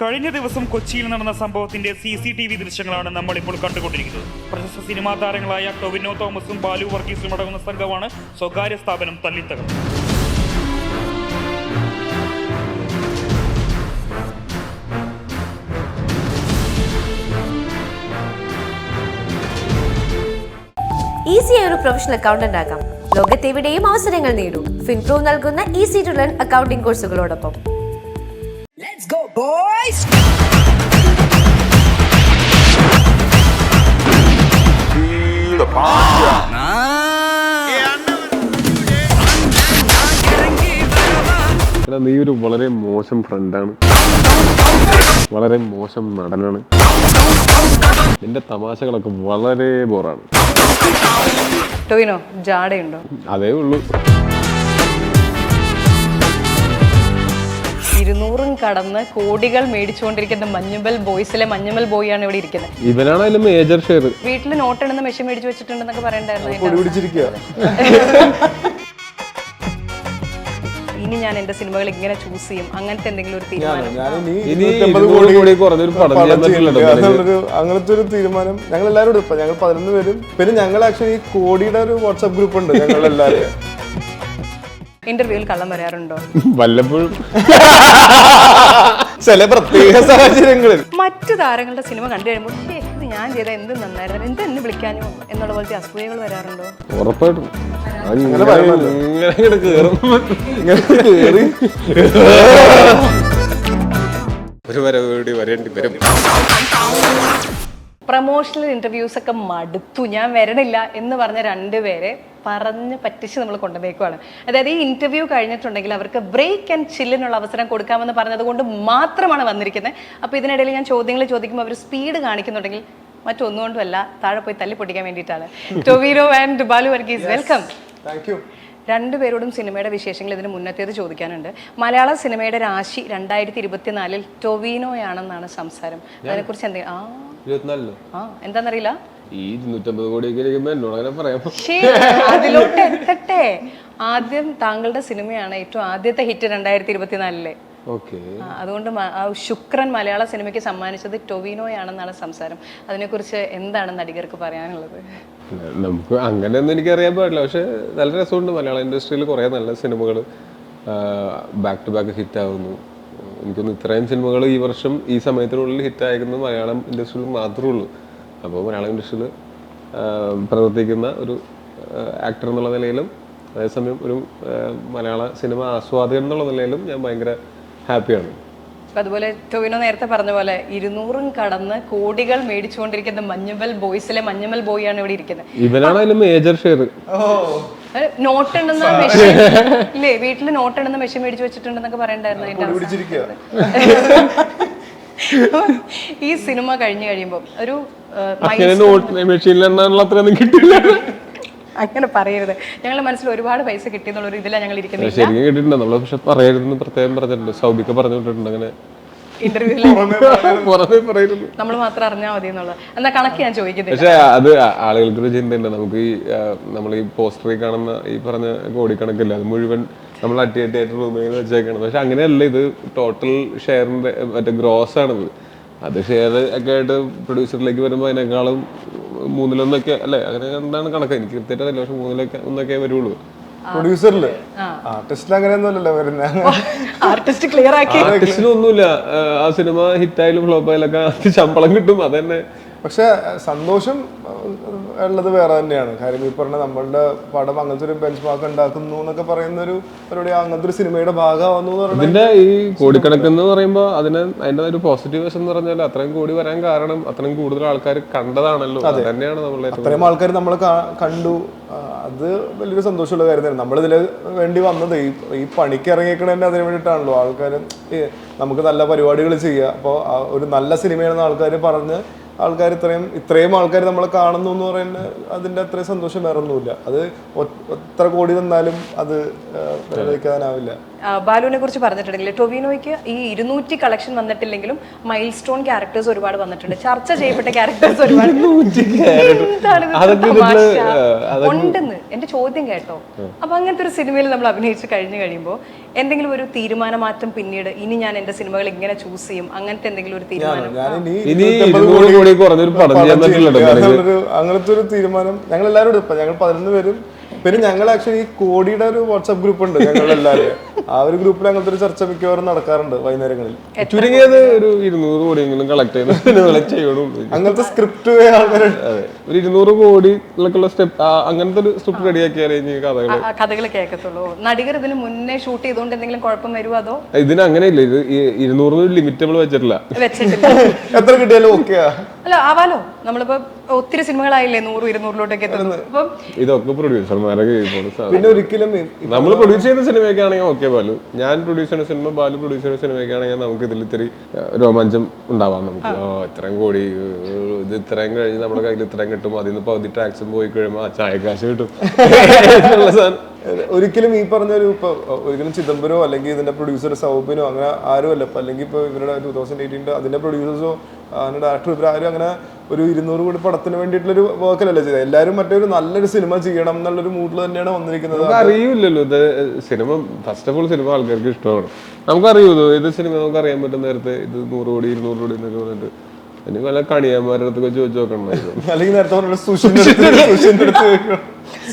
കഴിഞ്ഞ ദിവസം കൊച്ചിയിൽ നടന്ന സംഭവത്തിന്റെ സി സി ടി വി ദൃശ്യങ്ങളാണ് നമ്മൾ ഇപ്പോൾ കണ്ടുകൊണ്ടിരിക്കുന്നത്. പ്രശസ്ത സിനിമാ താരങ്ങളായ ടൊവിനോ തോമസും ബാലു വർഗീസും അടങ്ങുന്ന സംഘമാണ് സ്വകാര്യ സ്ഥാപനം തല്ലിത്തകർന്നത്. ഈസിയായി ഒരു പ്രൊഫഷണൽ അക്കൗണ്ടന്റ് ആകാം. ലോകത്തെവിടെയും അവസരങ്ങൾ നേടൂ. ഫിൻപ്രോ നൽകുന്ന ഈസി ടു ലേൺ അക്കൗണ്ടിംഗ് കോഴ്സുകളോടൊപ്പം Let's go, boys! നീ ഒരു വളരെ മോശം ഫ്രണ്ടാണ്. വളരെ മോശം നടനാണ്. നിന്റെ തമാശകളൊക്കെ വളരെ ബോറാണ്. ടോയിനോ ജാടയുണ്ടോ? അതേ ഉള്ളൂ. ഇരുന്നൂറും കടന്ന് കോടികൾ മേടിച്ചുകൊണ്ടിരിക്കുന്ന മഞ്ഞുമൽ ബോയ്സിലെ മഞ്ഞുമൽ ബോയ് ആണ് ഇവിടെ ഇരിക്കുന്നത്. ഇവനാണ് അതിൽ മേജർ ഷെയർ വീട്ടിൽ നോട്ട് എണ്ണുന്ന മെഷീൻ മേടിച്ചു വെച്ചിട്ടുണ്ടെന്നൊക്കെ പറയണ്ടായിരുന്നു ഇനി ഞാൻ എന്റെ സിനിമകൾ ഇങ്ങനെ ചൂസ് ചെയ്യും. അങ്ങനത്തെ എന്തെങ്കിലും ഒരു തീരുമാനം. അങ്ങനത്തെ ഒരു തീരുമാനം ഞങ്ങൾ എല്ലാവരും ഞങ്ങൾ പതിനൊന്ന് പേരും പിന്നെ ഞങ്ങൾ ആക്ച്വലി ഈ കോടിയുടെ ഒരു വാട്സ്ആപ്പ് ഗ്രൂപ്പ് ഉണ്ട് ഞങ്ങൾ എല്ലാവരും ഇന്റർവ്യൂവിൽ കള്ളം വരാറുണ്ടോ വല്ലപ്പോഴും. ചില പ്രത്യേക സാഹചര്യങ്ങളിൽ. മറ്റു താരങ്ങളുടെ സിനിമ കണ്ടു കഴിയുമ്പോൾ "ഏ, ഇത് ഞാൻ ചെയ്ത എന്ത് നന്നായിരുന്നു? എന്ത് എന്നെ വിളിക്കാനോ? എന്നുള്ള പോലത്തെ അസൂയകൾ വരാറുണ്ടോ? ഉറപ്പായിട്ടും. അങ്ങനെ ഇങ്ങനെ കേറും. ഇങ്ങനെ കേറി. ഒരു വരവ് കൂടി വരേണ്ടി വരും. പ്രൊമോഷണൽ ഇന്റർവ്യൂസ് ഒക്കെ മടുത്തു. ഞാൻ വരണില്ല എന്ന് പറഞ്ഞ രണ്ടുപേരെ പറഞ്ഞ് പറ്റിച്ച് നമ്മൾ കൊണ്ടുപോയിക്കുവാണ് അതായത് ഈ ഇന്റർവ്യൂ കഴിഞ്ഞിട്ടുണ്ടെങ്കിൽ അവർക്ക് ബ്രേക്ക് ആൻഡ് ചില്ലിനുള്ള അവസരം കൊടുക്കാമെന്ന് പറഞ്ഞതുകൊണ്ട് മാത്രമാണ് വന്നിരിക്കുന്നത് അപ്പോൾ ഇതിനിടയിൽ ഞാൻ ചോദ്യങ്ങൾ ചോദിക്കുമ്പോൾ അവർ സ്പീഡ് കാണിക്കുന്നുണ്ടെങ്കിൽ മറ്റൊന്നുകൊണ്ടുമല്ല താഴെ പോയി തല്ലി പൊട്ടിക്കാൻ വേണ്ടിയിട്ടാണ്. Tovino and Balu Varghese welcome thank you രണ്ടുപേരോടും സിനിമയുടെ വിശേഷങ്ങൾ ഇതിന് മുന്നത്തേത് ചോദിക്കാനുണ്ട്. മലയാള സിനിമയുടെ രാശി രണ്ടായിരത്തി ഇരുപത്തിനാലിൽ ടൊവീനോയാണെന്നാണ് സംസാരം. അതിനെക്കുറിച്ച് എന്തെങ്കിലും ആ. ഇരുപത്തിനാലിലോ? ആ എന്താണെന്നറിയില്ല ഈ ഇരുന്നൂറ്റമ്പത് കോടിയൊക്കെ ഇരിക്കുമ്പോ എന്നോട് അങ്ങനെ പറയാം ശ്ശേ, അതിലോട്ട് എത്തട്ടെ ആദ്യം താങ്കളുടെ സിനിമയാണ് ഏറ്റവും ആദ്യത്തെ ഹിറ്റ് രണ്ടായിരത്തി ഇരുപത്തിനാലിലെ അതുകൊണ്ട് ശുക്രൻ മലയാള സിനിമയ്ക്ക് സമ്മാനിച്ചത് ടൊവിനോയാണെന്നാണ് സംസാരം. അതിനെക്കുറിച്ച് എന്താണ് നടികർക്ക് പറയാനുള്ളത്? നമുക്ക് അങ്ങനെയൊന്നും എനിക്കറിയാൻ പാടില്ല. പക്ഷെ നല്ല രസമുണ്ട് മലയാള ഇൻഡസ്ട്രിയിൽ കുറേ നല്ല സിനിമകൾ ബാക്ക് ടു ബാക്ക് ഹിറ്റ് ആവുന്നു. എനിക്കൊന്ന് ഇത്രയും സിനിമകൾ ഈ വർഷം ഈ സമയത്തിനുള്ളിൽ ഹിറ്റ് ആയിരുന്നു മലയാളം ഇൻഡസ്ട്രിയിൽ മാത്രമേ ഉള്ളൂ. അപ്പോൾ മലയാളം ഇൻഡസ്ട്രിയിൽ പ്രവർത്തിക്കുന്ന ഒരു ആക്ടർ എന്നുള്ള നിലയിലും അതേസമയം ഒരു മലയാള സിനിമ ആസ്വാദകൻ എന്നുള്ള നിലയിലും ഞാൻ ഭയങ്കര ഹാപ്പിയാണ്. അതുപോലെ ടൊവിനോ നേരത്തെ പറഞ്ഞ പോലെ ഇരുന്നൂറും കടന്ന് കോടികൾ മേടിച്ചുകൊണ്ടിരിക്കുന്ന മഞ്ഞുമൽ ബോയ്സിലെ മഞ്ഞുമൽ ബോയ് ആണ് ഇവിടെ ഇരിക്കുന്നത്. ഇവനാണ് അതിൽ മേജർ ഷെയർ നോട്ട് എണ്ണുന്ന മെഷീൻ. ഇല്ലേ വീട്ടിൽ നോട്ട് എണ്ണുന്ന മെഷീൻ മേടിച്ചു വെച്ചിട്ടുണ്ടെന്നൊക്കെ പറയണ്ടായിരുന്നു ഈ സിനിമ കഴിഞ്ഞു കഴിയുമ്പോൾ ഒരു മെഷീനിൽ എണ്ണാനുള്ള അത്രയൊന്നും കിട്ടില്ല അങ്ങനെ പറയരുത്. ഞങ്ങളുടെ മനസ്സിൽ ഒരുപാട് പൈസ കിട്ടിയെന്നുള്ള ഒരു ഇതിലാണ് ഞങ്ങൾ ഇരിക്കുന്നത്. ശരിക്കും കേട്ടിട്ടുണ്ട്? നമ്മൾ പക്ഷെ പറയരുതെന്ന് പ്രത്യേകം പറഞ്ഞിട്ടുണ്ട്. സൗബിക്ക് പറഞ്ഞിട്ടുണ്ട് അങ്ങനെ. നമ്മൾ മാത്രം അറിഞ്ഞാൽ മതി എന്നുള്ളത് എന്നാ കണക്ക് ഞാൻ ചോദിക്കുന്നത് പക്ഷെ അത് ആളുകൾക്ക് ഒരു ചിന്തയുണ്ട്. നമുക്ക് ഈ നമ്മൾ ഈ പോസ്റ്ററിൽ കാണുന്ന ഈ പറഞ്ഞ കോടിക്കണക്കില്ല? അത് മുഴുവൻ നമ്മൾ അട്ടി അട്ടിയായിട്ട് റൂമിൽ വെച്ചേക്കാണ് പക്ഷെ അങ്ങനെയല്ല ഇത് ടോട്ടൽ ഷെയറിന്റെ മറ്റേ ഗ്രോസ് ആണിത്. അത് ഷെയർ ഒക്കെ ആയിട്ട് പ്രൊഡ്യൂസറിലേക്ക് വരുമ്പോൾ അതിനേക്കാളും മൂന്നിലൊന്നൊക്കെ അല്ലേ? അങ്ങനെ എന്താണ് കണക്ക്? എനിക്ക് കൃത്യമായിട്ട് കൃത്യമായിട്ടല്ല പക്ഷെ മൂന്നിലൊക്കെ ഒന്നൊക്കെ വരുള്ളൂ പ്രൊഡ്യൂസറിൽ ആർട്ടിസ്റ്റിൽ അങ്ങനെയൊന്നുമല്ലല്ലോ വരുന്നത് ആർട്ടിസ്റ്റ് ക്ലിയർ ആക്കി. ആർട്ടിസ്റ്റിനൊന്നുമില്ല ആ സിനിമ ഹിറ്റായാലും ഫ്ലോപ്പായാലും ഒക്കെ അത് ശമ്പളം കിട്ടും. അതന്നെ. പക്ഷെ സന്തോഷം ഉള്ളത് വേറെ തന്നെയാണ്. കാര്യം ഈ പറഞ്ഞ നമ്മളുടെ പടം അങ്ങനത്തെ ഒരു ബെഞ്ച് മാർക്ക് ഉണ്ടാക്കുന്നു എന്നൊക്കെ പറയുന്ന ഒരു പരിപാടി അങ്ങനത്തെ ഒരു സിനിമയുടെ ഭാഗമാവുന്നു ഇതിന്റെ ഈ കോടിക്കണക്കെന്ന് എന്ന് പറയുമ്പോൾ അതിന് അതിന്റെ ഒരു പോസിറ്റീവ് വശം എന്ന് പറഞ്ഞാൽ അത്രയും കൂടി വരാൻ കാരണം അത്രയും കൂടുതൽ ആൾക്കാർ കണ്ടതാണല്ലോ. അത്. തന്നെയാണ് നമ്മളെ അത്രയും ആൾക്കാർ നമ്മൾ കണ്ടു. അത് വലിയൊരു സന്തോഷമുള്ള കാര്യം തന്നെ നമ്മളിതിൽ വേണ്ടി വന്നത് ഈ ഈ പണിക്ക് ഇറങ്ങിയേക്കണ തന്നെ അതിന് വേണ്ടിയിട്ടാണല്ലോ. ആൾക്കാർ നമുക്ക് നല്ല പരിപാടികൾ ചെയ്യുക അപ്പോൾ ഒരു നല്ല സിനിമയാണെന്ന് ആൾക്കാർ പറഞ്ഞ് ആൾക്കാർ ഇത്രയും ഇത്രയും ആൾക്കാർ നമ്മൾ കാണുന്നു എന്ന് പറയുന്നത് അതിന്റെ അത്രയും സന്തോഷം വേറെ ഒന്നുമില്ല അത് എത്ര കോടി തന്നാലും അത് ആ, ബാലുവിനെ കുറിച്ച് പറഞ്ഞിട്ടുണ്ടെങ്കിൽ ടൊവിനോയ്ക്ക് ഈ ഇരുന്നൂറ്റി കളക്ഷൻ വന്നിട്ടില്ലെങ്കിലും മൈൽ സ്റ്റോൺ ക്യാരക്ടേഴ്സ് ഒരുപാട് വന്നിട്ടുണ്ട്. ചർച്ച ചെയ്യപ്പെട്ട ക്യാരക്ടേഴ്സ് ഒരുപാട് ഉണ്ടെന്ന്. എന്റെ ചോദ്യം കേട്ടോ. അപ്പൊ അങ്ങനത്തെ ഒരു സിനിമയിൽ നമ്മൾ അഭിനയിച്ച് കഴിഞ്ഞു കഴിയുമ്പോൾ എന്തെങ്കിലും ഒരു തീരുമാനമാറ്റം പിന്നീട് ഇനി ഞാൻ എന്റെ സിനിമകൾ ഇങ്ങനെ ചൂസ് ചെയ്യും അങ്ങനത്തെ എന്തെങ്കിലും ഒരു തീരുമാനം. അങ്ങനത്തെ ഒരു തീരുമാനം ഞങ്ങൾ എല്ലാവരും ഞങ്ങൾ പതിനൊന്ന് പേരും പിന്നെ ഞങ്ങൾ ആക്ച്വലി ഈ കോടിയുടെ ഒരു വാട്സ്ആപ്പ് ഗ്രൂപ്പ് ഉണ്ട് ഞങ്ങൾ എല്ലാവരും ആ ഒരു ഗ്രൂപ്പിൽ അങ്ങനത്തെ ഒരു ചർച്ച മിക്കവാറും നടക്കാറുണ്ട് വൈകുന്നേരങ്ങളിൽ. ചുരുങ്ങിയത് ഒരു ഇരുന്നൂറ് കോടിയെങ്കിലും കളക്ട് ചെയ്ത് ചെയ്യണുള്ളൂ. അങ്ങനത്തെ സ്ക്രിപ്റ്റ് ആൾക്കാരുണ്ട്. അതെ. ഒരു ഇരുന്നൂറ് കോടി സ്റ്റെപ്പ് അങ്ങനത്തെ ഒരു സ്ക്രിപ്റ്റ് റെഡിയാക്കിയാലേ കഥകൾ കഥകൾ കേൾക്കത്തുള്ളൂ. നടികർ ഇതിന് മുന്നേ ഷൂട്ട് ചെയ്തുകൊണ്ട് എന്തെങ്കിലും കുഴപ്പം വരുമോ അതോ? ഇതിന് അങ്ങനെയില്ല ഇത് ഇരുന്നൂറ് ലിമിറ്റബിൾ ലിമിറ്റ് നമ്മൾ വെച്ചിട്ടില്ല. എത്ര കിട്ടിയാലും ഓക്കെ അല്ല ആവാലോ. നമ്മളിപ്പോ ഒത്തിരി സിനിമകളായില്ലേ നൂറും ഇരുന്നൂറിലോട്ടൊക്കെ എത്തുന്നത്. അപ്പം ഇതൊക്കെ പ്രൊഡ്യൂസർമാരൊക്കെ സാധനം പിന്നെ ഒരിക്കലും നമ്മൾ പ്രൊഡ്യൂസ് ചെയ്യുന്ന സിനിമയൊക്കെ ആണെങ്കിൽ ഓക്കെ ബാലു. ഞാൻ പ്രൊഡ്യൂസ് ചെയ്യുന്ന സിനിമ ബാലു പ്രൊഡ്യൂസ് ചെയ്യുന്ന സിനിമയൊക്കെ ആണെങ്കിൽ നമുക്ക് ഇതിൽ ഇത്തിരി രോമാഞ്ചം ഉണ്ടാവാം നമുക്ക്. ഓ ഇത്രയും കോടി ഇത് ഇത്രയും കഴിഞ്ഞ് നമ്മുടെ കയ്യിൽ ഇത്രയും കിട്ടും അതിൽ നിന്ന് പകുതി ടാക്സും പോയി കഴിയുമ്പോൾ ആ ചായക്കാശ് കിട്ടും. ഒരിക്കലും ഈ പറഞ്ഞൊരു ഇപ്പൊ ഒരിക്കലും ചിദംബരോ അല്ലെങ്കിൽ ഇതിന്റെ പ്രൊഡ്യൂസർ സൗബിനോ അങ്ങനെ ആരും അല്ല ഇപ്പൊ അല്ലെങ്കിൽ ഇപ്പൊ ഇവരുടെ ടൂ തൗസൻഡ് എയ്റ്റീന്റെ അതിന്റെ പ്രൊഡ്യൂസേഴ്സോ അതിന്റെ ഡയറക്ടർ ഇവരാരും അങ്ങനെ ഒരു ഇരുന്നൂറ് കോടി പടത്തിന് വേണ്ടിയിട്ടുള്ള ഒരു വർക്കിലല്ല ചെയ്തത്. എല്ലാവരും മറ്റൊരു നല്ലൊരു സിനിമ ചെയ്യണം എന്നുള്ളൊരു മൂഡിൽ തന്നെയാണ് വന്നിരിക്കുന്നത്. അറിയില്ലല്ലോ ഇത്. Cinema first of all cinema ആൾക്കാർക്ക് ഇഷ്ടമാണ്. നമുക്കറിയൂ ഇത് ഏത് സിനിമ നമുക്ക് അറിയാൻ പറ്റും നേരത്തെ ഇത് നൂറ് കോടി ഇരുന്നൂറ് കോടി എന്നൊക്കെ പറഞ്ഞിട്ട്. ഇനി വല്ല കണിയാന്മാരുടെ അടുത്തൊക്കെ ചോദിച്ചു നോക്കണം. അല്ലെങ്കിൽ നേരത്തെ പറഞ്ഞ സുഷിന്റെ അടുത്ത് സുഷിന്റെ അടുത്ത്.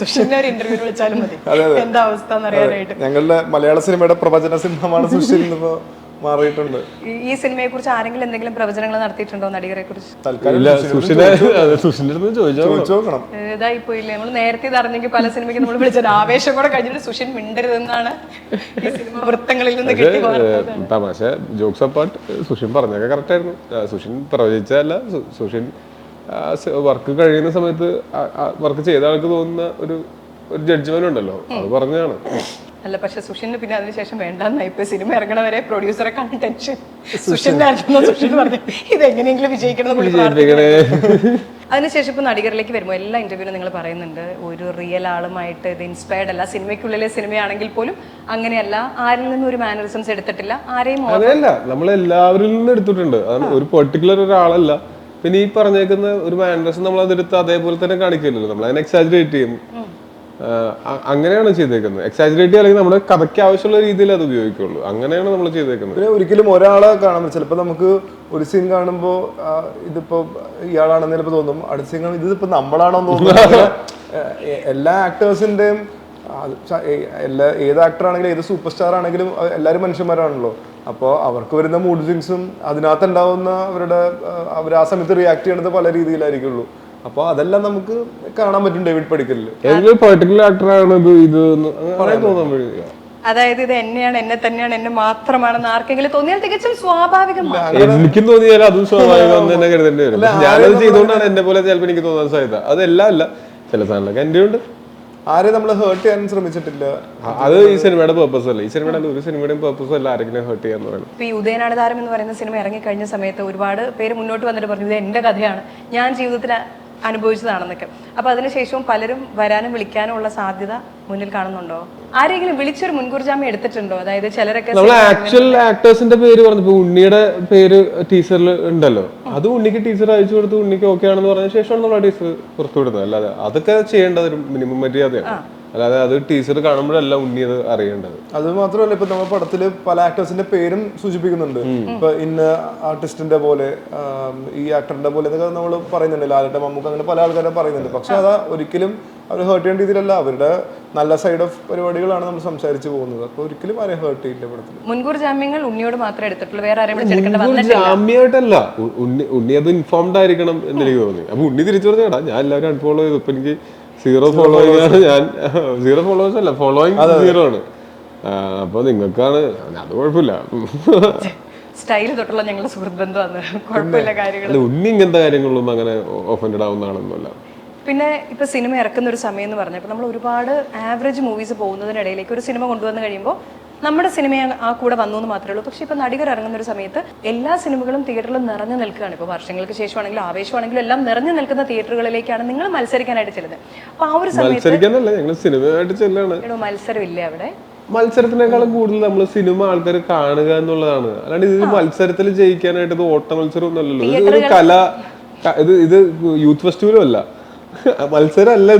സുഷിന്റെ ഒരു ഇന്റർവ്യൂ വിളിച്ചാലും മതി. എന്താ അവസ്ഥ എന്നറിയാനായിട്ട് ഞങ്ങളുടെ മലയാള സിനിമയുടെ പ്രവചന സിംഹമാണ് സുഷിൽ മാറിയിട്ടുണ്ട്. ഈ- സിനിമയെ കുറിച്ച് ആരെങ്കിലും എന്തെങ്കിലും പ്രവചനങ്ങൾ നടത്തിയിട്ടുണ്ടോ നടികരെ കുറിച്ച്? ഇതായി പോയില്ലേ നമ്മൾ നേരത്തെ ഇത് അറിഞ്ഞെങ്കിൽ പല സിനിമയ്ക്ക് നമ്മൾ വിളിച്ചത്. ആവേശം കൂടെ കഴിഞ്ഞിട്ട് സുഷിൻ മിണ്ടരുതെന്നാണ് ഈ സിനിമ വൃത്തങ്ങളിൽ നിന്ന് കിട്ടി തമാശ ജോക്സ് അപ്പാർട്ട് സുഷിൻ പറഞ്ഞൊക്കെ കറക്റ്റ് ആയിരുന്നു. സുഷിൻ പ്രവചിച്ചതല്ല സുഷിൻ വർക്ക് കഴിയുന്ന സമയത്ത് വർക്ക് ചെയ്ത ആൾക്ക് തോന്നുന്ന ഒരു ഒരു ജഡ്ജ്മെന്റ് ഉണ്ടല്ലോ. അത് പറഞ്ഞാണ് അല്ല പക്ഷെ സുഷിന് പിന്നെ അതിനുശേഷം വേണ്ടെന്നായി ഇപ്പൊ സിനിമ ഇറങ്ങണ വരെ പ്രൊഡ്യൂസറെ കാണാൻ ടെൻഷൻ സുഷിന്റെ സുഷിൻ പറഞ്ഞു ഇത് എങ്ങനെയെങ്കിലും വിജയിക്കണം. അതിനുശേഷം ഇപ്പൊ നടികരിലേക്ക് വരുമ്പോൾ എല്ലാ ഇന്റർവ്യൂവിലും നിങ്ങൾ പറയുന്നുണ്ട് ഒരു റിയൽ ആളുമായിട്ട് ഇത് ഇൻസ്പയർഡ് അല്ല. സിനിമയ്ക്കുള്ളിലെ സിനിമയാണെങ്കിൽ പോലും അങ്ങനെയല്ല. ആരിൽ നിന്നും ഒരു മാനറിസംസ് എടുത്തിട്ടില്ല. ആരെയും അതെയല്ല നമ്മൾ എല്ലാവരിൽ നിന്നും എടുത്തിട്ടുണ്ട്. ഒരു പെർട്ടിക്കുലർ ഒരാളല്ല. പിന്നെ ഈ പറഞ്ഞേക്കുന്ന ഒരു മാനേഴ്സ് നമ്മൾ അതെടുത്ത് അതേപോലെ തന്നെ കാണിക്കില്ലല്ലോ നമ്മൾ അതിനെ എക്സാജറേറ്റ് ചെയ്യും. അങ്ങനെയാണ് ചെയ്തേക്കുന്നത്. എക്സാജറേറ്റ് അല്ലെങ്കിൽ നമ്മുടെ കഥയ്ക്ക് ആവശ്യമുള്ള രീതിയിൽ അത് ഉപയോഗിക്കുള്ളൂ. അങ്ങനെയാണ് നമ്മൾ ചെയ്തേക്കുന്നത്. പിന്നെ ഒരിക്കലും ഒരാളെ കാണാൻ ചിലപ്പോൾ നമുക്ക് ഒരു സീൻ കാണുമ്പോൾ ഇതിപ്പോ ഇയാളാണെന്ന് ചിലപ്പോൾ തോന്നും. അടുത്ത സീൻ കാണുമ്പോൾ ഇതിപ്പോ നമ്മളാണോ തോന്നുന്നത് തോന്നുന്നു എല്ലാ ആക്ടേഴ്സിന്റെയും എല്ലാ ഏത് ആക്ടറാണെങ്കിലും ഏത് സൂപ്പർ സ്റ്റാർ ആണെങ്കിലും എല്ലാവരും മനുഷ്യന്മാരാണല്ലോ. അപ്പോൾ അവർക്ക് വരുന്ന മൂഡ് സ്വിങ്സും അതിനകത്ത് ഉണ്ടാവുന്ന അവരുടെ അവർ ആ സമയത്ത് റിയാക്ട് ചെയ്യണത് പല രീതിയിലായിരിക്കുള്ളൂ. അപ്പോൾ അതെല്ലാം നമുക്ക് കാണാൻ പറ്റും ഡേവിഡ് പടിക്കലിൽ ഏതെങ്കിലും പെർട്ടിക്കുലർ ആക്ടറാണ് ഇത് അതായത് ഇത് എന്നെയാണ് എന്നെ തന്നെയാണ് എന്നെ മാത്രമാണെന്ന് ആർക്കെങ്കിലും തോന്നിയാൽ തികച്ചും സ്വാഭാവികമാണ്. എനിക്കും തോന്നിയാൽ അതും സ്വാഭാവികം തന്നെ കരുതേണ്ടി വരും. പക്ഷെ ഞാനത് ചെയ്തുകൊണ്ടാണ് എന്നെ പോലെ ചിലപ്പോൾ എനിക്ക് തോന്നാൻ സാധ്യത. അതെല്ലാം അല്ല. ചില സാധനങ്ങളൊക്കെ എന്റെ ഉണ്ട് ആരെയും നമ്മൾ ഹേർട്ട് ചെയ്യാൻ ശ്രമിച്ചിട്ടില്ല. അത് ഈ സിനിമയുടെ പേർപ്പസ് അല്ല? ഈ സിനിമയുടെ ഒരു സിനിമയുടെയും പേർപ്പസ് അല്ല ആരെങ്കിലും ഹേർട്ട് ചെയ്യാന്ന് പറയുന്നത്. ഇപ്പൊ ഈ ഉദയനാട് താരം എന്ന് പറയുന്ന സിനിമ ഇറങ്ങി കഴിഞ്ഞ സമയത്ത് ഒരുപാട് പേര് മുന്നോട്ട് വന്നിട്ട് പറഞ്ഞു ഇത് എന്റെ കഥയാണ്. ഞാൻ ജീവിതത്തിൽ അനുഭവിച്ചതാണെന്നൊക്കെ. അപ്പൊ അതിനുശേഷവും പലരും വരാനും വിളിക്കാനും ഉള്ള സാധ്യത മുന്നിൽ കാണുന്നുണ്ടോ? ആരെങ്കിലും വിളിച്ചൊരു മുൻകൂർ ജാമ്യം എടുത്തിട്ടുണ്ടോ? അതായത് ചിലരൊക്കെ നമ്മൾ ആക്ച്വൽ ആക്ടേഴ്സിന്റെ പേര് പറഞ്ഞു ഉണ്ണിയുടെ പേര് ടീച്ചറിൽ ഉണ്ടല്ലോ. അത് ഉണ്ണിക്ക് ടീച്ചർ അയച്ചു കൊടുത്ത് ഉണ്ണിക്ക് ഓക്കെ ആണെന്ന് പറഞ്ഞ ശേഷമാണ് നമ്മൾ ടീച്ചർ പുറത്തു വിടുന്നത്. അല്ലാതെ അതൊക്കെ ചെയ്യേണ്ടത് ഒരു മിനിമം മര്യാദയാണ്. അല്ലാതെ അത് ടീച്ചർ കാണുമ്പോഴല്ല ഉണ്ണി അത് അറിയേണ്ടത്. അത് മാത്രമല്ല ഇപ്പൊ നമ്മുടെ പടത്തിൽ പല ആക്ടേഴ്സിന്റെ പേരും സൂചിപ്പിക്കുന്നുണ്ട്. ഇപ്പൊ ഇന്ന ആർട്ടിസ്റ്റിന്റെ പോലെ ഈ ആക്ടറിന്റെ പോലെ എന്നൊക്കെ നമ്മൾ പറയുന്നുണ്ട്. ലാലട്ട മമ്മൂക്ക് അങ്ങനെ പല ആൾക്കാരും പറയുന്നുണ്ട്. പക്ഷെ അത് ഒരിക്കലും അവർ ഹേർട്ട് ചെയ്യേണ്ട രീതിയിലല്ല. അവരുടെ നല്ല സൈഡ് ഓഫ് പരിപാടികളാണ് നമ്മൾ സംസാരിച്ചു പോകുന്നത്. അപ്പൊ ഒരിക്കലും ആരെയും ഹേർട്ട് ചെയ്യില്ല പടത്തിൽ മുൻകൂർ ജാമ്യങ്ങൾ ഉണ്ണിയോട് മാത്രമേ എടുത്തിട്ടുള്ളൂ. വേറെ ആരെയും ജാമ്യമായിട്ടല്ല ഉണ്ണി ഉണ്ണി അത് ഇൻഫോംഡ് ആയിരിക്കണം എന്ന് എനിക്ക് തോന്നി. അപ്പൊ ഉണ്ണി തിരിച്ചു പറഞ്ഞാടാ ഞാൻ എല്ലാവരും അൺഫോളോ ചെയ്തു. ഇപ്പൊ എനിക്ക് സീറോ ഫോളോയിങ് ആണ് ഞാൻ സീറോ ഫോളോവേഴ്സ് അല്ല ഫോളോയിങ് സീറോ ആണ്. അപ്പൊ നിങ്ങൾക്കാണ് അത് കുഴപ്പമില്ല. സ്റ്റൈൽ തൊട്ടുള്ള ഞങ്ങളുടെ സുഹൃത്ത് ബന്ധമാണ് കുഴപ്പമില്ല കാര്യങ്ങൾ ഉണ്ണി ഇങ്ങനത്തെ കാര്യങ്ങളൊന്നും അങ്ങനെ ഒഫൻഡഡ് ആവുന്ന ആളൊന്നുമല്ല പിന്നെ ഇപ്പൊ സിനിമ ഇറക്കുന്ന ഒരു സമയം എന്ന് പറഞ്ഞപ്പോൾ നമ്മൾ ഒരുപാട് ആവറേജ് മൂവീസ് പോകുന്നതിനിടയിലേക്ക് ഒരു സിനിമ കൊണ്ടുവന്ന് കഴിയുമ്പോൾ നമ്മുടെ സിനിമ ആ കൂടെ വന്നു എന്ന് മാത്രമേ ഉള്ളൂ. പക്ഷെ ഇപ്പൊ നടികർ ഇറങ്ങുന്ന ഒരു സമയത്ത് എല്ലാ സിനിമകളും തിയേറ്ററിൽ നിറഞ്ഞു നിൽക്കുകയാണ്. ഇപ്പോൾ വർഷങ്ങൾക്ക് ശേഷമാണെങ്കിലും ആവേശമാണെങ്കിലും എല്ലാം നിറഞ്ഞു നിൽക്കുന്ന തിയേറ്ററുകളിലേക്കാണ് നിങ്ങൾ മത്സരിക്കാനായിട്ട് ചെല്ലുന്നത്. അപ്പോൾ ആ ഒരു സമയത്ത് മത്സരിക്കാനല്ല ഞങ്ങൾ സിനിമയായിട്ട് ചെല്ലാണ്. എടോ മത്സരം ഇല്ലേ അവിടെ? മത്സരത്തിനേക്കാളും കൂടുതൽ നമ്മൾ സിനിമ ആൾക്കാർ കാണുക എന്നുള്ളതാണ്. അല്ലാണ്ട് ഇത് മത്സരത്തിൽ ജയിക്കാനായിട്ട് ഇത് ഓട്ട മത്സരം ഒന്നല്ലല്ലോ ഇത് ഒരു കല ഇത് ഇത് യൂത്ത് ഫെസ്റ്റിവലും അല്ല. മത്സരം അല്ല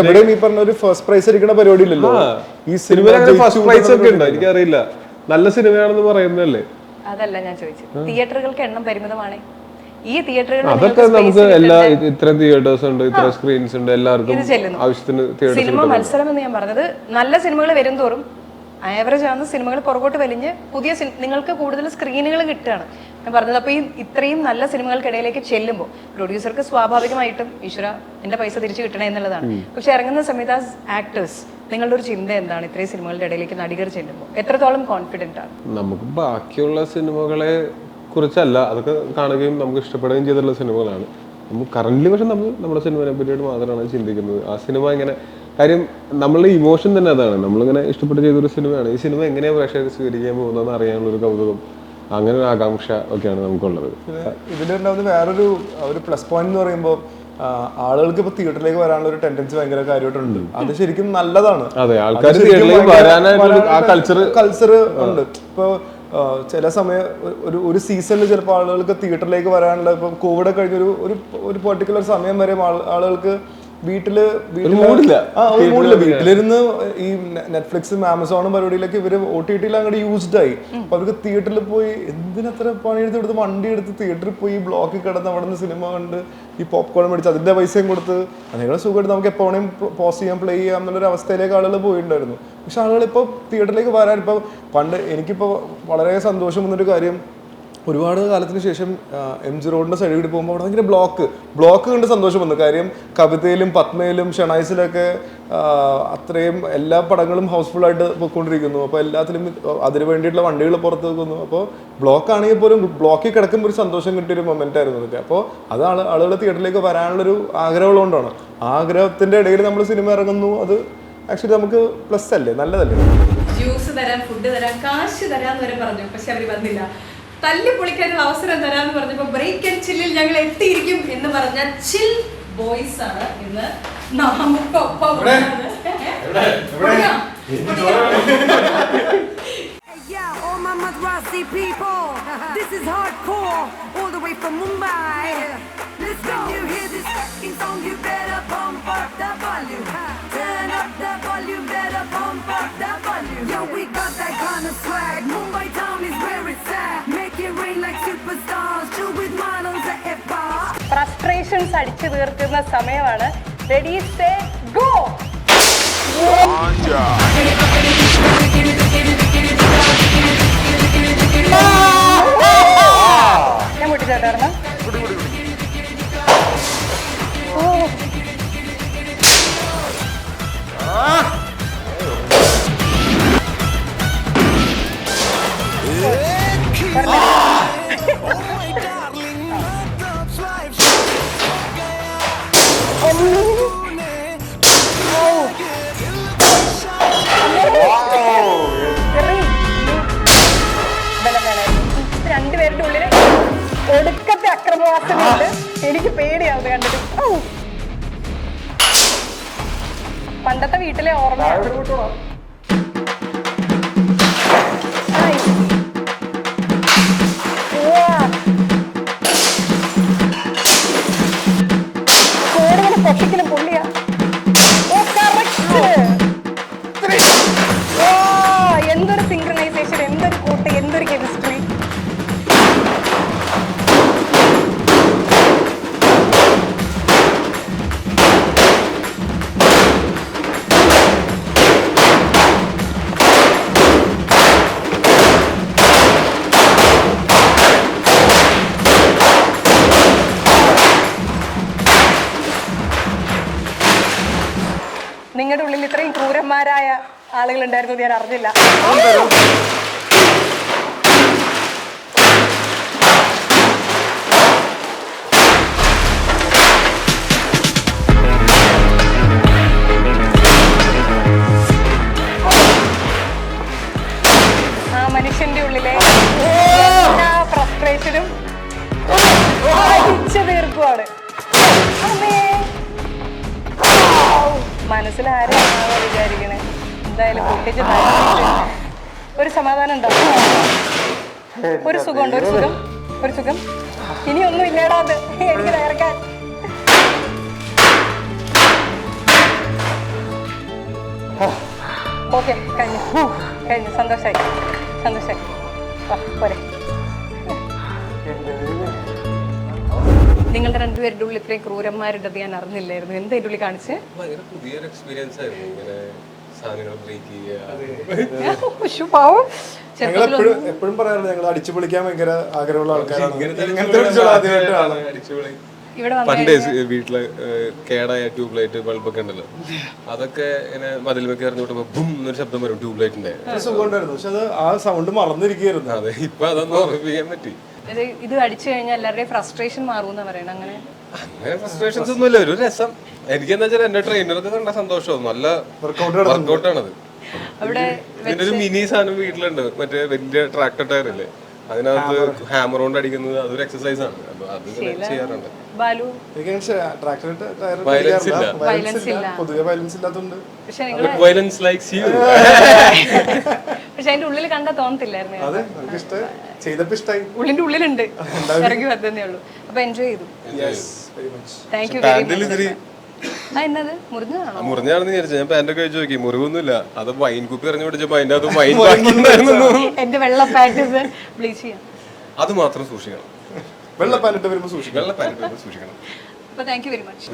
എവിടെയും ഈ പറഞ്ഞ ഒരു ഫസ്റ്റ് പ്രൈസ് അടിക്കുന്ന പരിപാടി ഇല്ലല്ലോ ഈ സിനിമ ഫസ്റ്റ് പ്രൈസ് ഒക്കെ ഉണ്ടോ എനിക്കറിയില്ല. നല്ല സിനിമയാണെന്ന് പറയുന്നല്ലേ അതല്ല ഞാൻ ചോദിച്ചത്. തിയേറ്ററുകൾക്ക് എണ്ണം പരിമിതമാണ്? ഈ തിയേറ്ററുകളിൽ അതൊക്കെ നമുക്ക് എല്ലാ ഇത്ര തിയേറ്റേഴ്സ് ഉണ്ട് ഇത്ര സ്ക്രീൻസ് ഉണ്ട് എല്ലാവർക്കും ആവശ്യത്തിന് സിനിമ മത്സരം എന്ന് ഞാൻ പറഞ്ഞത് നല്ല സിനിമകൾ വരും തോറും ആവറേജ് ആവുന്ന സിനിമകൾ പുറകോട്ട് വലിഞ്ഞ് പുതിയ നിങ്ങൾക്ക് കൂടുതൽ സ്ക്രീനുകൾ കിട്ടുകയാണ്. ഞാൻ പറഞ്ഞത് അപ്പോൾ ഈ ഇത്രയും നല്ല സിനിമകൾക്കിടയിലേക്ക് ചെല്ലുമ്പോൾ പ്രൊഡ്യൂസർക്ക് സ്വാഭാവികമായിട്ടും ഈശ്വര എന്റെ പൈസ തിരിച്ചു കിട്ടണേ എന്നുള്ളതാണ്. പക്ഷെ ഇറങ്ങുന്ന സമയത്ത് ആ ആക്ടേഴ്സ് നിങ്ങളുടെ ഒരു ചിന്ത എന്താണ് ഇത്രയും സിനിമകളുടെ ഇടയിലേക്ക് നടികർ ചെല്ലുമ്പോൾ എത്രത്തോളം കോൺഫിഡന്റ് ആണ്? നമുക്ക് ബാക്കിയുള്ള സിനിമകളെ കുറിച്ചല്ല അതൊക്കെ കാണുകയും നമുക്ക് ഇഷ്ടപ്പെടുകയും ചെയ്തിട്ടുള്ള സിനിമകളാണ്. നമ്മൾ കറന്റ് പക്ഷെ നമ്മൾ നമ്മുടെ സിനിമയെ പറ്റിയിട്ട് മാത്രമാണ് ചിന്തിക്കുന്നത്. ആ സിനിമ ഇങ്ങനെ കാര്യം നമ്മളുടെ ഇമോഷൻ തന്നെ അതാണ്. നമ്മളിങ്ങനെ ഇഷ്ടപ്പെട്ട് ചെയ്തൊരു സിനിമയാണ്. ഈ സിനിമ എങ്ങനെയാണ് പ്രേക്ഷകർ സ്വീകരിക്കാൻ പോകുന്നതെന്ന് അറിയാനുള്ള ഒരു കൗതുകം അങ്ങനെ ഒരു ആകാംക്ഷ ഒക്കെയാണ് നമുക്കുള്ളത്. ഇതിലുണ്ടാവുന്ന വേറൊരു ഒരു പ്ലസ് പോയിന്റ് എന്ന് പറയുമ്പോൾ ആളുകൾക്ക് ഇപ്പൊ തിയേറ്ററിലേക്ക് വരാനുള്ള ഒരു ടെൻഡൻസി ഭയങ്കര കാര്യമായിട്ടുണ്ട്. അത് ശരിക്കും നല്ലതാണ്. അതെ, ആൾക്കാർ കൾച്ചർ ഉണ്ട്. ഇപ്പൊ ചില സമയം ഒരു ഒരു സീസണിൽ ചിലപ്പോൾ ആളുകൾക്ക് തിയേറ്ററിലേക്ക് വരാനുള്ള ഇപ്പൊ കോവിഡ് കഴിഞ്ഞ ഒരു ഒരു പെർട്ടിക്കുലർ സമയം വരെ ആളുകൾക്ക് വീട്ടിൽ വീട്ടിൽ മൂടില്ല. ആ മൂടില്ല വീട്ടിലിരുന്ന് ഈ നെറ്റ്ഫ്ലിക്സും ആമസോണും പരിപാടിയിലൊക്കെ ഇവർ ഒ ടി ടിയിൽ അങ്ങോട്ട് യൂസ്ഡ് ആയി. അപ്പൊ അവർക്ക് തിയേറ്ററിൽ പോയി എന്തിനത്ര പണിയെടുത്ത് എടുത്ത് വണ്ടി എടുത്ത് തിയേറ്ററിൽ പോയി ബ്ലോക്ക് ബ്ലോക്കിൽ കിടന്ന് അവിടെ നിന്ന് സിനിമ കണ്ട് ഈ പോപ്കോൺ മേടിച്ച് അതിന്റെ പൈസയും കൊടുത്ത് അതിനുള്ള സുഖമായിട്ട് നമുക്ക് എപ്പോ വേണേലും പോസ് ചെയ്യാം പ്ലേ ചെയ്യാം എന്നുള്ള ഒരു അവസ്ഥയിലേക്ക് ആളുകൾ പോയിട്ടുണ്ടായിരുന്നു പക്ഷെ ആളുകൾ ഇപ്പോൾ തിയേറ്ററിലേക്ക് വരാൻ ഇപ്പോൾ പണ്ട് എനിക്കിപ്പോൾ വളരെ സന്തോഷം വന്നൊരു കാര്യം ഒരുപാട് കാലത്തിന് ശേഷം എം ജി റോഡിന്റെ സൈഡിൽ കൂടി പോകുമ്പോൾ അവിടെ ഭയങ്കര ബ്ലോക്ക് ബ്ലോക്ക് കണ്ട് സന്തോഷം വന്നു. കാര്യം കവിതയിലും പത്മയിലും ഷെണായിസിലൊക്കെ അത്രയും എല്ലാ പടങ്ങളും ഹൗസ്ഫുൾ ആയിട്ട് പോയിക്കൊണ്ടിരിക്കുന്നു. അപ്പോൾ എല്ലാത്തിലും അതിന് വേണ്ടിയിട്ടുള്ള വണ്ടികൾ പുറത്ത് വെക്കുന്നു അപ്പോൾ ബ്ലോക്ക് ആണെങ്കിൽ പോലും ബ്ലോക്കിൽ കിടക്കുമ്പോൾ ഒരു സന്തോഷം കിട്ടിയൊരു മൊമെന്റ് ആയിരുന്നു അതൊക്കെ. അപ്പോൾ അത് ആൾ ആളുകൾ തിയേറ്ററിലേക്ക് വരാനുള്ളൊരു ആഗ്രഹമുള്ളതുകൊണ്ടാണ് കൊണ്ടാണ്. ആഗ്രഹത്തിന്റെ ഇടയിൽ നമ്മൾ സിനിമ ഇറങ്ങുന്നു. അത് ആക്ച്വലി നമുക്ക് പ്ലസ് അല്ലേ? നല്ലതല്ലേ? ജ്യൂസ് തരാം ഫുഡ് തരാം കാശ് തരാന്ന് വരെ പറഞ്ഞു. പക്ഷെ അവർ വന്നില്ല. തല്ലി പൊളിക്കാനുള്ള അവസരം തരാന്ന് പറഞ്ഞപ്പോൾ ബ്രേക്ക് ആൻഡ് ചില്ലിൽ ഞങ്ങൾ എത്തിയിരിക്കും എന്ന് പറഞ്ഞ ചിൽ ബോയ്സ് ആണ് ഇന്ന് Yo, we got that kind of swag. Mumbai town is where it's at. Frustrations അടിച്ചു തീർക്കുന്ന സമയമാണ്. റെഡി സേ ഗോ ഞാൻ രണ്ടുപേരുടെ എനിക്ക് പേടിയാവുന്നത് കണ്ടിട്ട്. പണ്ടത്തെ വീട്ടിലെ ഓർമ്മ ആളുകൾ ഉണ്ടായിരുന്നു ഞാൻ അറിഞ്ഞില്ല. ഒരു സമാധാനം ഉണ്ടാവും ഒരു സുഖമുണ്ട്? ഒരു സുഖം? ഒരു സുഖം? ഇനി ഇല്ലേടാ അത്. എനിക്ക് തകർക്കാൻ. ഓക്കെ കഴിഞ്ഞു. കഴിഞ്ഞു. സന്തോഷമായി സന്തോഷമായി പോരെ. നിങ്ങളുടെ രണ്ടുപേരുടെ ഉള്ളിൽ ഇത്രയും ക്രൂരന്മാരുണ്ടത് ഞാൻ അറിഞ്ഞില്ലായിരുന്നു. എന്താ ഉള്ളിൽ കാണിച്ച്? സാധനങ്ങൾ ബ്രേക്ക് ചെയ്യുക. എപ്പോഴും എപ്പോഴും പറയാറുണ്ട് ഞങ്ങൾ അടിച്ചു പൊളിക്കാൻ ഭയങ്കര ആഗ്രഹമുള്ള ആൾക്കാരാണ്. പണ്ട് വീട്ടിൽ കേടായ ട്യൂബ് ലൈറ്റ് ബൾബൊക്കെ ഉണ്ടല്ലോ. അതൊക്കെ ഇങ്ങനെ മതിലുമൊക്കെ എറിഞ്ഞു വിട്ടപ്പോ ബും എന്നൊരു ശബ്ദം വരും ട്യൂബ് ലൈറ്റിന്റെ ഒരു ഉണ്ടായിരുന്നു പക്ഷെ അത് ആ സൗണ്ട് മറന്നിരിക്കുകയായിരുന്നു. അതെ ഇപ്പൊ അതൊന്നും ഓർമ്മിപ്പിക്കാൻ പറ്റി. ഇത് ഇത് അടിച്ചു കഴിഞ്ഞാൽ എല്ലാവരുടെയും ഫ്രസ്ട്രേഷൻ മാറും എന്ന് പറയണം? അങ്ങനെ അങ്ങനെ ഫ്രസ്ട്രേഷൻസ് ഒന്നുമില്ല. ഒരു രസം. എനിക്ക് എന്താ വെച്ചാൽ എന്റെ ട്രെയിനർക്ക് കണ്ട സന്തോഷം നല്ല വർക്കൗട്ട് ആണത്. അവിടെ ഒരു മിനി സാധനം വീട്ടിലുണ്ട്. മറ്റേ വലിയ ട്രാക്ടർ ടയർ ഇല്ലേ? അതിനകത്ത് ഹാമർ കൊണ്ട് അടിക്കുന്നത് അതൊരു എക്സസൈസ് ആണ്. അത് ചെയ്യാറുണ്ട്. വയലൻസ് ലൈക്സ് യു പക്ഷെ അതിന്റെ ഉള്ളിൽ കണ്ടാ തോന്നത്തില്ലായിരുന്നു. ചെയ്തപ്പോ ഇഷ്ടമായി ഉള്ളിന്റെ ഉള്ളിലുണ്ട്. ഇറങ്ങി വരുന്നേ ഉള്ളൂ. അപ്പൊ എൻജോയ് ചെയ്തു. മച്ച് താങ്ക് യു വെരി മുറിഞ്ഞതാണോ? മുറിഞ്ഞാണെന്ന് വിചാരിച്ചു. ഞാൻ പാന്റ് ഒക്കെ വെച്ച് നോക്കി. മുറിവൊന്നുമില്ല. അത് വൈൻ കുപ്പി എറിഞ്ഞു പിടിച്ചപ്പോ അതിന്റെ അത് വൈൻ എന്റെ വെള്ള പാന്റ് ബ്ലീച്ച് ചെയ്യാം. അത് മാത്രം സൂക്ഷിക്കണം. വെള്ള പാനിട്ട് വരുമ്പോ സൂക്ഷിക്കണം. വെള്ള പാന്റ് സൂക്ഷിക്കണം. അപ്പൊ താങ്ക് യു വെരി. മച്ച്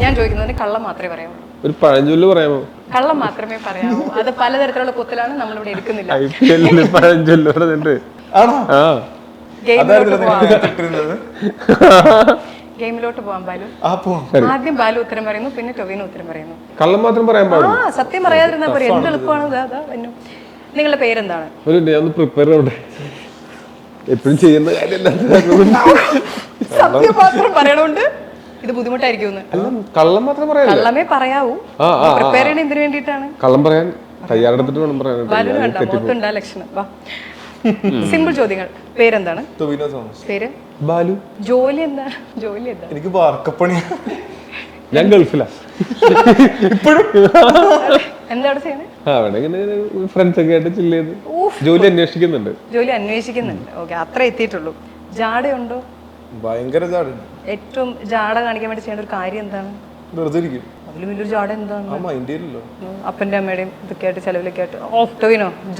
ഞാൻ ചോദിക്കുന്നതിന് കള്ളം മാത്രമേ പറയാവൂ. ഒരു പഴഞ്ചൊല്ല് പറയാമോ? കള്ളം മാത്രമേ പറയാവൂ. അത് പലതരത്തിലുള്ള കുത്തലാണ് നമ്മളിവിടെ എടുക്കുന്നില്ല. ഐ പി എല്ലിൽ പഴഞ്ചൊല്ല് ആണോ? ആ. ഗെയിമിലോട്ട് പോവാം. ബാലു. ആദ്യം ബാലു ഉത്തരം പറയുന്നു പിന്നെ ടൊവിനോ ഉത്തരം പറയുന്നു. കള്ളം മാത്രം പറയാൻ ആ സത്യം പറയാതിരുന്നാ പോരെ. എന്ത് എളുപ്പമാണ്. നിങ്ങളുടെ പേരെന്താണ്? ഒരു ഞാൻ പ്രിപ്പയർ എപ്പോഴും ചെയ്യുന്ന കാര്യം സത്യം മാത്രം പറയണോണ്ട് ഇത് ബുദ്ധിമുട്ടായിരിക്കും അല്ല കള്ളം മാത്രം കള്ളമേ പറയാവൂ. പ്രിപ്പയർ ചെയ്യണ എന്തിനു വേണ്ടിയിട്ടാണ്? കള്ളം പറയാൻ തയ്യാറെടുത്തിട്ട് വേണം പറയാൻ. ലക്ഷണം വാ. സിമ്പിൾ ചോദ്യങ്ങൾ. പേരെന്താണ്? പേര്? ബാലു. ജോലി എന്താ? ജോലി എന്താ? എനിക്ക് വാർക്കപ്പണി ഞാൻ ഗൾഫിലാ. എന്താ അവിടെ ചെയ്യണേ ആ അവിടെ ഇങ്ങനെ ഫ്രണ്ട്സ് ഒക്കെ ആയിട്ട് ചില്ല് ചെയ്ത് ജോലി അന്വേഷിക്കുന്നുണ്ട്. ജോലി അന്വേഷിക്കുന്നുണ്ട്. ഓക്കെ അത്ര എത്തിയിട്ടുള്ളൂ. ജാടയുണ്ടോ? ഭയങ്കര ചാടുണ്ട് ഏറ്റവും ജാട കാണിക്കാൻ വേണ്ടി ചെയ്യേണ്ട ഒരു കാര്യം എന്താണ്? വെറുതെ ഇരിക്കും. അതിലും വലിയൊരു ജാട എന്താണ് അപ്പന്റെ അമ്മയുടെയും ഇതൊക്കെ ആയിട്ട് ചെലവിലൊക്കെ ആയിട്ട്. ഓ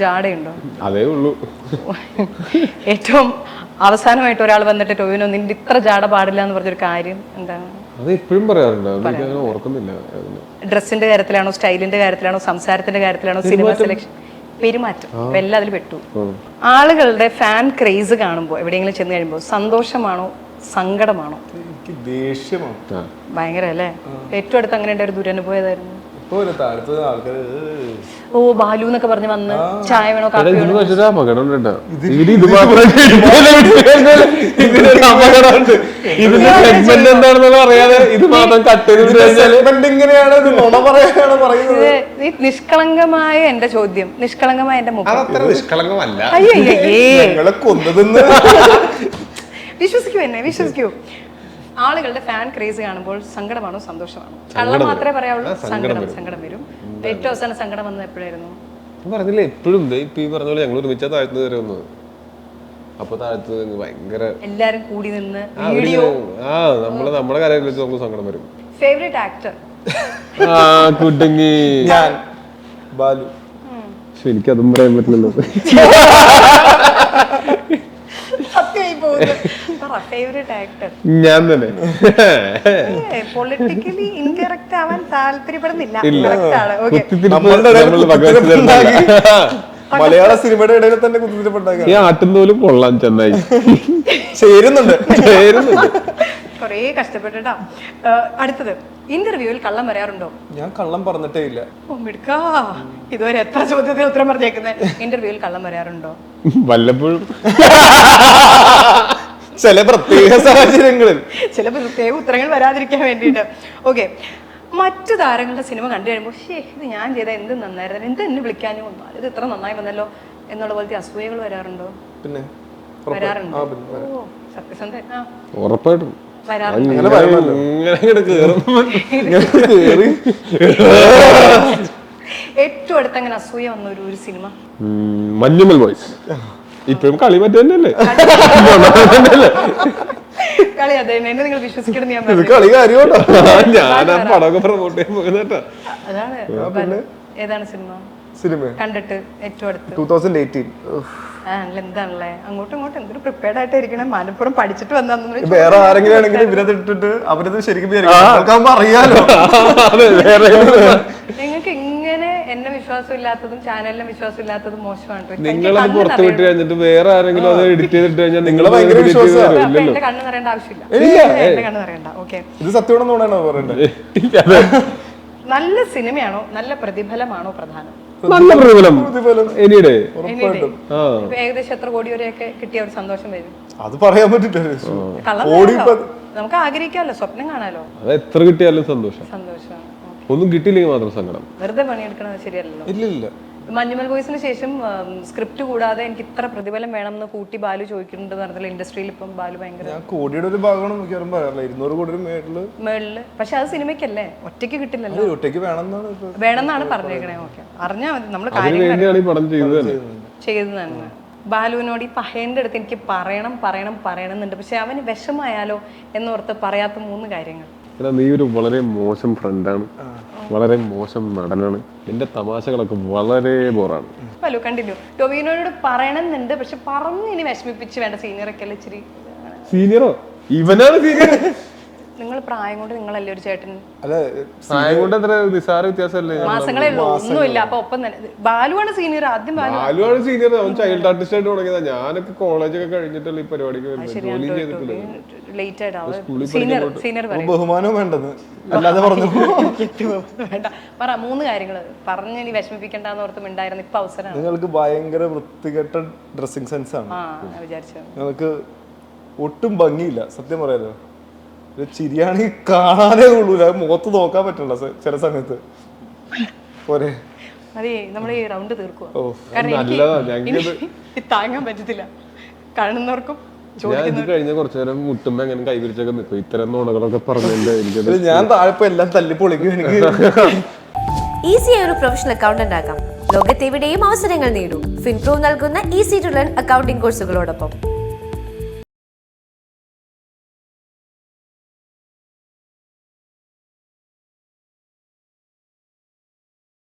ജാടയുണ്ടോ? അതേ ഉള്ളൂ. ഏറ്റവും അവസാനമായിട്ട് ഒരാൾ വന്നിട്ട് ടോവിനോ നിന്റെ ഇത്ര ജാട പാടില്ല എന്ന് പറഞ്ഞൊരു കാര്യം എന്താണ്? അത് എപ്പോഴും പറയാറുണ്ട്. അത് ഓർക്കുന്നില്ല ഡ്രസ്സിന്റെ കാര്യത്തിലാണോ സ്റ്റൈലിന്റെ കാര്യത്തിലാണോ സംസാരത്തിന്റെ കാര്യത്തിലാണോ സിനിമ സെലക്ഷൻ? പെരുമാറ്റം. എല്ലാം അതിൽ പെട്ടു. ആളുകളുടെ ഫാൻ ക്രേസ് കാണുമ്പോൾ എവിടെയെങ്കിലും ചെന്ന് കഴിയുമ്പോൾ സന്തോഷമാണോ സങ്കടമാണോ? ഭയങ്കര അല്ലേ ഏറ്റവും അടുത്ത് അങ്ങനെ ഒരു ദുരനുഭവം ഏതായിരുന്നു? ഓ ബാലു എന്നൊക്കെ പറഞ്ഞ് വന്ന് ചായ വേണോ കാപ്പി വേണോ? പക്ഷേ ഒരു അപകടം ഉണ്ടോ ഇത് മാത്രം അപകടമുണ്ട് ഇതിന്റെ സെഗ്മെന്റ് എന്താണെന്നുള്ള അറിയാതെ ഇത് മാത്രം കട്ട് ചെയ്ത് വിട്ട് കഴിഞ്ഞാൽ ഇങ്ങനെയാണ് ഇത് നുണ പറയാനാണ് പറയുന്നത്. ഇത് നിഷ്കളങ്കമായ എന്റെ ചോദ്യം. നിഷ്കളങ്കമായ എന്റെ മുഖം. നിഷ്കളങ്കമല്ല. അയ്യേ കൊന്നതെന്ന് വിശ്വസിക്കൂ എന്നെ വിശ്വസിക്കൂ. ആളുകളുടെ ഫാൻ ക്രേസ് കാണുമ്പോൾ സങ്കടമാണോ സന്തോഷമാണോ? കള്ളം മാത്രമേ പറയാവുള്ളൂ സങ്കടം സങ്കടം വരും. ഏറ്റവും അവസാനം സങ്കടം വന്നത് എപ്പോഴായിരുന്നു? പറഞ്ഞില്ലേ എപ്പോഴും ഈ പറഞ്ഞ പോലെ ഞങ്ങൾ ഒരുമിച്ചാ താഴ്ത്തു വന്നത്. അപ്പൊ താഴ്ത്തു ഭയങ്കര എല്ലാരും കൂടി നിന്ന് വീഡിയോ ആ നമ്മൾ നമ്മുടെ കാര്യം വെച്ച് നമുക്ക് സങ്കടം വരും. ഫേവറേറ്റ് ആക്ടർ ആ കുടുങ്ങി. ഞാൻ. ബാലു. പക്ഷെ എനിക്കതും പറയാൻ പറ്റില്ലല്ലോ. സത്യമായി പോകുന്നു. ഫേവറേറ്റ് ആക്ടർ ഞാൻ തന്നെ. പൊളിറ്റിക്കലി ഇൻകറക്റ്റ് ആവാൻ താല്പര്യപ്പെടുന്നില്ല. മലയാള സിനിമയുടെ ഇടയിൽ തന്നെ കുത്തിരിപ്പുണ്ടാക്കുക ഈ ആട്ടുന്നോലും കൊള്ളാം ചെന്നായി. ചേരുന്നുണ്ട്. ചേരുന്നുണ്ട്. കുറേ കഷ്ടപ്പെട്ടിട്ടാ. അടുത്തത്. ഇന്റർവ്യൂവിൽ കള്ളം പറയാറുണ്ടോ? ഞാൻ കള്ളം പറഞ്ഞിട്ടേ ഇല്ല. മിടുക്കാ. ഇതുവരെ എത്ര ചോദ്യത്തിന് ഉത്തരം പറഞ്ഞേക്കുന്നത് ഇന്റർവ്യൂവിൽ കള്ളം പറയാറുണ്ടോ? വല്ലപ്പോഴും. ചില പ്രത്യേക സാഹചര്യങ്ങളിൽ. ചില പ്രത്യേക ഉത്തരങ്ങൾ വരാതിരിക്കാൻ വേണ്ടിയിട്ട്. ഓക്കെ മറ്റു താരങ്ങളുടെ സിനിമ കണ്ടു കഴിയുമ്പോൾ ഷേ ഇത് ഞാൻ ചെയ്ത എന്ത് നന്നായിരുന്നു എന്ത് എന്നെ വിളിക്കാനും ഒന്നും ഇത് ഇത്ര നന്നായി വന്നല്ലോ എന്നുള്ള പോലത്തെ അസൂയകൾ വരാറുണ്ടോ? പിന്നെ. വരാറുണ്ട്. ഓ സത്യസന്ധ ഉറപ്പായിട്ടും. ഏറ്റവും അടുത്ത് അങ്ങനെ അസൂയ വന്ന ഒരു സിനിമ? മഞ്ഞുമൽ ബോയ്സ്. ഇപ്പോഴും കളി മറ്റേ കളി അതെ നിങ്ങൾ വിശ്വസിക്കണം ഞാൻ ഇത് കളി കാര്യമുണ്ടോ? ഞാൻ ആ പടമൊക്കെ പ്രൊമോട്ട് ചെയ്യാൻ പോകുന്നേട്ടാ അതാണ്. ഏതാണ് സിനിമ? സിനിമ? കണ്ടിട്ട് ഏറ്റവും അടുത്ത്. ടൂ തൗസൻഡ് എയ്റ്റീൻ എന്താണല്ലേ? അങ്ങോട്ടും ഇങ്ങോട്ടും എന്തൊരു പ്രിപ്പയർഡ് ആയിട്ട് ഇരിക്കണേ പഠിച്ചിട്ട് വന്നു വേറെ ആരെങ്കിലും ആണെങ്കിലും ഇവരത് ഇട്ടിട്ട് അവരത് ശരിക്കും അറിയാലോ. വേറെ നിങ്ങൾക്ക് ഇങ്ങനെ എന്നെ വിശ്വാസം ഇല്ലാത്തതും വിശ്വാസമില്ലാത്തതും വിശ്വാസം ഇല്ലാത്തതും മോശമാണ് നിങ്ങൾ നിങ്ങളത് പുറത്ത് വിട്ട് കഴിഞ്ഞിട്ട് വേറെ ആരെങ്കിലും അത് എഡിറ്റ് ചെയ്തിട്ട് കഴിഞ്ഞാൽ നിങ്ങൾ നിങ്ങളെ ഭയങ്കര വിശ്വാസമാണ്. കണ്ണ് നിറയേണ്ട ആവശ്യമില്ല. എന്റെ കണ്ണ് നിറയേണ്ട. ഓക്കെ. ഇത് സത്യമാണെന്ന് പറയണോ പറയണ്ടേ? നല്ല സിനിമയാണോ? നല്ല പ്രതിഫലമാണോ പ്രധാനം? നല്ല പ്രതിഫലം. എനിയുടെ. ഏകദേശം എത്ര കോടി വരെയൊക്കെ കിട്ടിയ ഒരു സന്തോഷം വരും. അത് പറയാൻ പറ്റില്ല. നമുക്ക് ആഗ്രഹിക്കാമല്ലോ. സ്വപ്നം കാണാലോ. അത് എത്ര കിട്ടിയാലും സന്തോഷം. സന്തോഷമാണ് ഒന്നും കിട്ടിയില്ലെങ്കിൽ മാത്രം സങ്കടം. വെറുതെ പണിയെടുക്കണത് ശരിയല്ലല്ലോ. ഇല്ല ഇല്ല. മഞ്ഞുമൽ ബോയ്സിന് ശേഷം സ്ക്രിപ്റ്റ് കൂടാതെ എനിക്ക് ഇത്ര പ്രതിഫലം വേണം എന്ന് കൂട്ടി ബാലു ചോദിക്കുന്നുണ്ട് പറഞ്ഞാൽ ഇൻഡസ്ട്രിയിൽ ഇപ്പം ബാലു ഭയങ്കര ഞാൻ കോടിയുടെ ഒരു ഭാഗമാണ് മിക്കവാറും പറയാറില്ല. ഇരുന്നൂറ് കോടി മേളിൽ. മേളിൽ. പക്ഷെ അത് സിനിമയ്ക്കല്ലേ? ഒറ്റയ്ക്ക് കിട്ടില്ലല്ലോ. ഒറ്റയ്ക്ക് വേണമെന്നാണ് ഇപ്പൊ വേണമെന്നാണ് പറഞ്ഞേക്കണേ. ഓക്കെ. അറിഞ്ഞാൽ മതി. നമ്മൾ ചെയ്തതാണ് ബാലുവിനോട് ഈ പഹേന്റെ അടുത്ത് എനിക്ക് പറയണം പറയണം പറയണം എന്നുണ്ട്. പക്ഷെ അവന് വിഷമായാലോ എന്നോർത്ത് പറയാത്ത മൂന്ന് കാര്യങ്ങൾ. എടാ നീ ഒരു വളരെ മോശം ഫ്രണ്ടാണ്. വളരെ മോശം നടനാണ്. നിന്റെ തമാശകളൊക്കെ വളരെ ബോറാണ്. ഹലോ കണ്ടിന്യൂ ടൊവിനോട് പറയണമെന്നുണ്ട് പക്ഷെ പറഞ്ഞ് ഇനി വിഷമിപ്പിച്ച് വേണ്ട. സീനിയറൊക്കെ അല്ലേ ഇച്ചിരി സീനിയറോ ഇവനാണ് സീനിയർ നിങ്ങൾ പ്രായം കൊണ്ട് നിങ്ങളല്ലേ ഒരു ചേട്ടൻ? അല്ല പ്രായം കൊണ്ട് എത്ര നിസാര വ്യത്യാസമല്ലേ? മാസങ്ങളേ ഉള്ളൂ. ഒന്നുമില്ല. അപ്പൊ ഒപ്പം തന്നെ. ബാലുവാണ് സീനിയർ ആദ്യം ബാലു. ബാലുവാണ് സീനിയർ അവൻ ചൈൽഡ് ആർട്ടിസ്റ്റ് ആയിട്ട് തുടങ്ങിയതാ. ഞാനൊക്കെ കോളേജൊക്കെ കഴിഞ്ഞിട്ടല്ലേ ഈ പരിപാടിക്ക് വരുന്നത്. ജോലി ചെയ്തിട്ടില്ല. ലേറ്റ് ആയിട്ട് സീനിയർ സീനിയർ പറയും. ബഹുമാനവും വേണ്ടത്. അല്ലാതെ പറഞ്ഞു വേണ്ട. പറ മൂന്ന് കാര്യങ്ങൾ പറഞ്ഞ് ഇനി വിഷമിപ്പിക്കണ്ടെന്ന് ഓർത്തും ഉണ്ടായിരുന്നു ഇപ്പൊ അവസരമാണ്. നിങ്ങൾക്ക് ഭയങ്കര വൃത്തികെട്ട ഡ്രസ്സിംഗ് സെൻസ് ആണ്. നിങ്ങൾക്ക് ഒട്ടും ഭംഗിയില്ല. സത്യം പറയാലോ. ചിരിയാണെങ്കിൽ കാണാനേ ഉള്ളൂല മുഖത്ത് നോക്കാൻ പറ്റണ്ട സ- ചില സമയത്ത്. പോരെ. അതെ നമ്മൾ ഈ റൗണ്ട് തീർക്കുക ഓ കാരണം നല്ലതാ, എനിക്ക് ഞങ്ങക്കിത് ഇനി താങ്ങാൻ പറ്റത്തില്ല. കാണുന്നവർക്കും ഞാൻ ഇത് കഴിഞ്ഞ കുറച്ചു നേരം മുട്ടുമ്പോ എങ്ങനെ കൈവിരിച്ചൊക്കെ നിൽക്കും ഇത്തരം നുണകളൊക്കെ പറഞ്ഞതിന്റെ എനിക്കത് ഇത് ഞാൻ താഴെ എല്ലാം തല്ലി പൊളിക്കും. എനിക്ക് ഈസിയായി ഒരു പ്രൊഫഷണൽ അക്കൗണ്ടന്റ് ആകാം ലോകത്തെവിടെയും അവസരങ്ങൾ നേടൂ. ഫിൻപ്രോ നൽകുന്ന ഈസി ടു ലേൺ അക്കൗണ്ടിംഗ് കോഴ്സുകളോടൊപ്പം